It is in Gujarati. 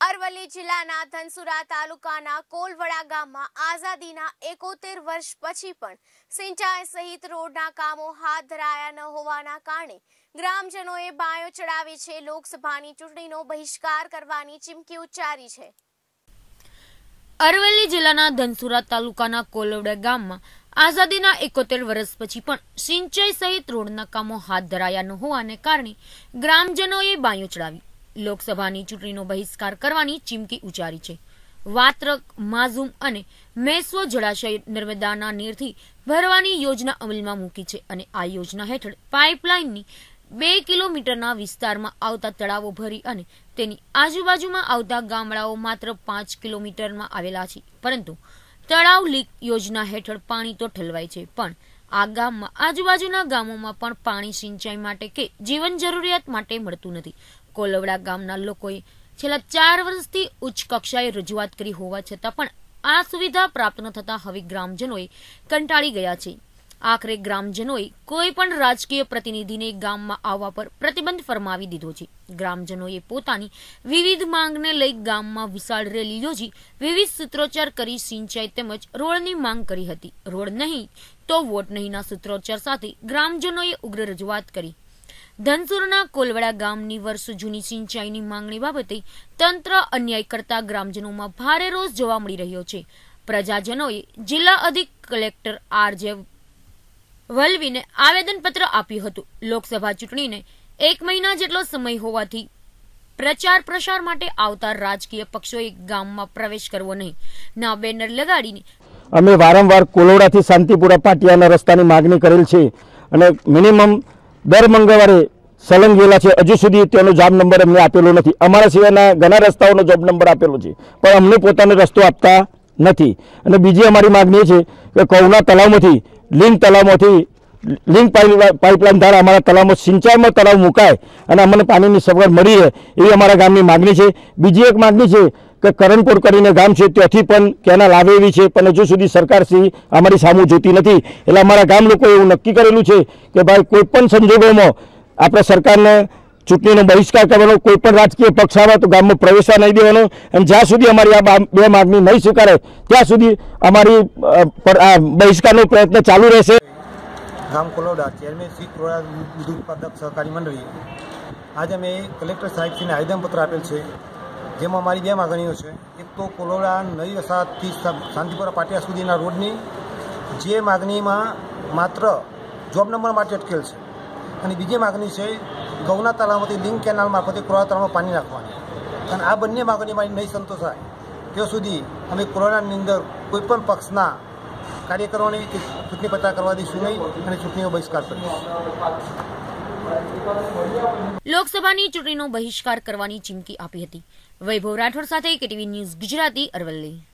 અરવલ્લી જિલ્લાના ધનસુરા તાલુકાના કોલવડા ગામમાં આઝાદીના એકોતેર વર્ષ પછી પણ સિંચાઈ સહિત રોડના કામો હાથ ધરાયા ન હોવાના કારણે ગ્રામજનોએ બાયો ચડાવી છે. લોકસભાની ચૂંટણીનો બહિષ્કાર કરવાની ચીમકી ઉચ્ચારી છે. અરવલ્લી જિલ્લાના ધનસુરા તાલુકાના કોલવડા ગામમાં આઝાદીના એકોતેર વર્ષ પછી પણ સિંચાઈ સહિત રોડના કામો હાથ ધરાયા ન હોવાને કારણે ગ્રામજનોએ બાયો ચડાવી લોકસભાની ચૂંટણીનો બહિષ્કાર કરવાની ચીમકી ઉચ્ચારી છે. વાત્રક, માઝુમ અને મેસ્વો જળાશય નર્મદાના નીરથી ભરવાની યોજના અમલમાં મૂકી છે અને આ યોજના હેઠળ પાઇપલાઇનની બે કિલોમીટરના વિસ્તારમાં આવતા તળાવો ભરી અને તેની આજુબાજુમાં આવતા ગામડાઓ માત્ર પાંચ કિલોમીટરમાં આવેલા છે. પરંતુ તળાવ લીક યોજના હેઠળ પાણી તો ઠલવાય છે, પણ આ ગામમાં, આજુબાજુના ગામોમાં પણ પાણી સિંચાઈ માટે કે જીવન જરૂરિયાત માટે મળતું નથી. કોલવડા ગામના લોકોએ છેલ્લા ચાર વર્ષથી ઉચ્ચ કક્ષાએ રજૂઆત કરી હોવા છતાં પણ આ સુવિધા પ્રાપ્ત ન થતાં હવે ગ્રામજનોએ કંટાળી ગયા છે. આખરે ગ્રામજનોએ કોઈ પણ રાજકીય પ્રતિનિધિને ગામમાં આવવા પર પ્રતિબંધ ફરમાવી દીધો છે. ગ્રામજનોએ પોતાની વિવિધ માંગને લઈ ગામમાં વિશાળ રેલી યોજી વિવિધ સૂત્રોચ્ચાર કરી સિંચાઈ તેમજ રોડની માંગ કરી હતી. રોડ નહીં તો વોટ નહીંના સૂત્રોચ્ચાર સાથે ગ્રામજનોએ ઉગ્ર રજૂઆત કરી. ધનસુરના કોલવડા ગામની વર્ષો જૂની સિંચાઈની માંગણી બાબતે તંત્ર અન્યાય કરતા ગ્રામજનોમાં ભારે રોષ જોવા મળી રહ્યો છે. પ્રજાજનોએ જિલ્લા અધિક કલેક્ટર આર જે વલવીને આવેદનપત્ર આપ્યું હતું. લોકસભા ચૂંટણીને એક મહિના જેટલો સમય હોવાથી પ્રચાર પ્રસાર માટે આવતા રાજકીય પક્ષોએ ગામમાં પ્રવેશ કરવો નહીં. ના બેનર લગાડીને અમે વારંવાર કોલોડાથી શાંતિપુરા પાટિયાના રસ્તાની માગણી કરેલ છે અને મિનિમમ દર મંગળવારે સલંગ ગયેલા છે. હજુ સુધી તેનો જોબ નંબર અમને આપેલો નથી. અમારા સિવાયના ઘણા રસ્તાઓનો જોબ નંબર આપેલો છે. પણ અમને પોતાનો રસ્તો આપતા નથી. અને બીજી અમારી માગણી છે કે કૌના તળાવમાંથી લિંક તળાવમાંથી લિંક પાઇપલાઇન દ્વારા અમારા તળાવમાં, સિંચાઈમાં તળાવ મુકાય અને અમને પાણીની સગવડ મળી રહે એવી અમારા ગામની માગણી છે. બીજી એક માગણી છે કે કરણપુર કરીને ગામ છે, ત્યાંથી પણ કેનાલ આવે એવી છે, પણ હજુ સુધી સરકારશ્રી અમારી સામું જોતી નથી. એટલે અમારા ગામ લોકોએ એવું નક્કી કરેલું છે કે ભાઈ કોઈ પણ સંજોગોમાં આપણે સરકારને ચૂંટણીનો બહિષ્કાર કરવાનો, કોઈ પણ રાજકીય પક્ષ આવે તો ગામમાં પ્રવેશવા નહીં દેવાનો. અને જ્યાં સુધી અમારી આ બે માગણી નહીં સ્વીકારે, ત્યાં સુધી અમારી બહિષ્કારનો પ્રયત્ન ચાલુ રહેશે. ગામ કોલોડા, ચેરમેન શ્રી કોલોડા દૂધ ઉત્પાદક સહકારી મંડળી. આજે અમે કલેક્ટર સાહેબશ્રીને આવેદનપત્ર આપેલ છે. જેમાં મારી બે માગણીઓ છે. એક તો કોલોડા નવી વસાહતથી શાંતિપુરા પાટિયા સુધીના રોડની જે માગણીમાં માત્ર જોબ નંબર માટે અટકેલ છે અને બીજી માગણી છે ગૌના તળાવમાંથી લિંક કેનાલ મારફતે કોલોડા તળાવમાં પાણી નાખવાની. અને આ બંને માગણી મારી નહીં સંતોષાય. ત્યાં સુધી અમે કોલોડાની અંદર કોઈપણ પક્ષના કાર્યકરોને ચૂંટણી પ્રચાર કરવા દઈશું નહીં અને ચૂંટણીનો બહિષ્કાર કરીશું. લોકસભાની ચૂંટણીનો બહિષ્કાર કરવાની ચીમકી આપી હતી. વૈભવ રાઠોડ સાથે કેટીવી ન્યૂઝ ગુજરાતી અરવલ્લી.